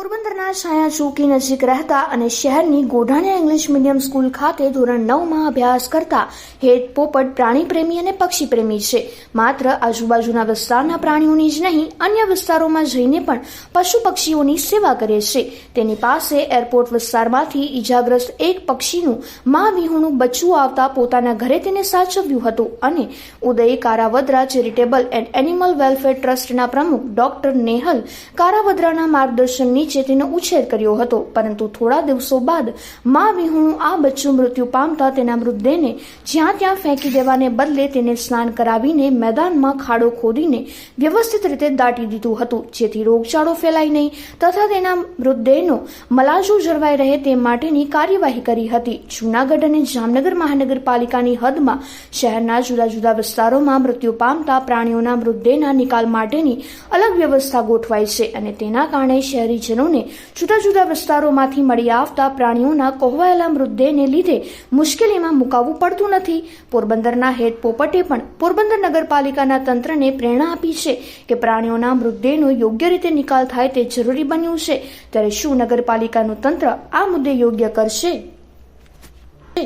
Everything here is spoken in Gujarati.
પોરબંદરના છાયા ચોકી નજીક રહેતા અને શહેરની ગોઢાણીયા ઇંગ્લિશ મીડિયમ સ્કૂલ ખાતે ધોરણ નવમાં અભ્યાસ કરતા હેત પોપટ પ્રાણી પ્રેમી અને પક્ષી પ્રેમી છે. માત્ર આજુબાજુના વિસ્તારના પ્રાણીઓની જ નહીં, અન્ય વિસ્તારોમાં જઈને પણ પશુ પક્ષીઓની સેવા કરે છે. તેની પાસે એરપોર્ટ વિસ્તારમાંથી ઈજાગ્રસ્ત એક પક્ષીનું મા વિહોણું બચ્ચું આવતા પોતાના ઘરે તેને સાચવ્યું હતું અને Uday Karavadra charitable and animal welfare ટ્રસ્ટના પ્રમુખ ડોક્ટર નેહલ કારાવદ્રાના માર્ગદર્શન નીચે ઉછેર કર્યો હતો. પરંતુ થોડા દિવસો બાદ મા વિહુણું આ બચ્ચું મૃત્યુ પામતા તેના મૃતદેહને જ્યાં ત્યાં ફેંકી દેવાને બદલે તેને સ્નાન કરાવીને મેદાનમાં ખાડો ખોદીને વ્યવસ્થિત રીતે દાટી દીધું હતું. જેથી રોગચાળો ફેલાય નહીં તથા તેના મૃતદેહનો મલાજો જળવાઈ રહે તે માટેની કાર્યવાહી કરી હતી. જૂનાગઢ અને જામનગર મહાનગરપાલિકાની હદમાં શહેરના જુદા જુદા વિસ્તારોમાં મૃત્યુ પામતા પ્રાણીઓના મૃતદેહના નિકાલ માટેની અલગ વ્યવસ્થા ગોઠવાઈ છે અને તેના કારણે શહેરીજનોને જુદા જુદા વિસ્તારોમાંથી મળી આવતા પ્રાણીઓના કોહવાયેલા મૃતદેહને લીધે મુશ્કેલીમાં મુકાવવું પડતું નથી. પોરબંદરના હેડ પોપટે પણ પોરબંદર નગરપાલિકાના તંત્રને પ્રેરણા આપી છે કે પ્રાણીઓના મૃતદેહનો યોગ્ય રીતે નિકાલ થાય તે જરૂરી બન્યું છે. ત્યારે શું નગરપાલિકાનું તંત્ર આ મુદ્દે યોગ્ય કરશે?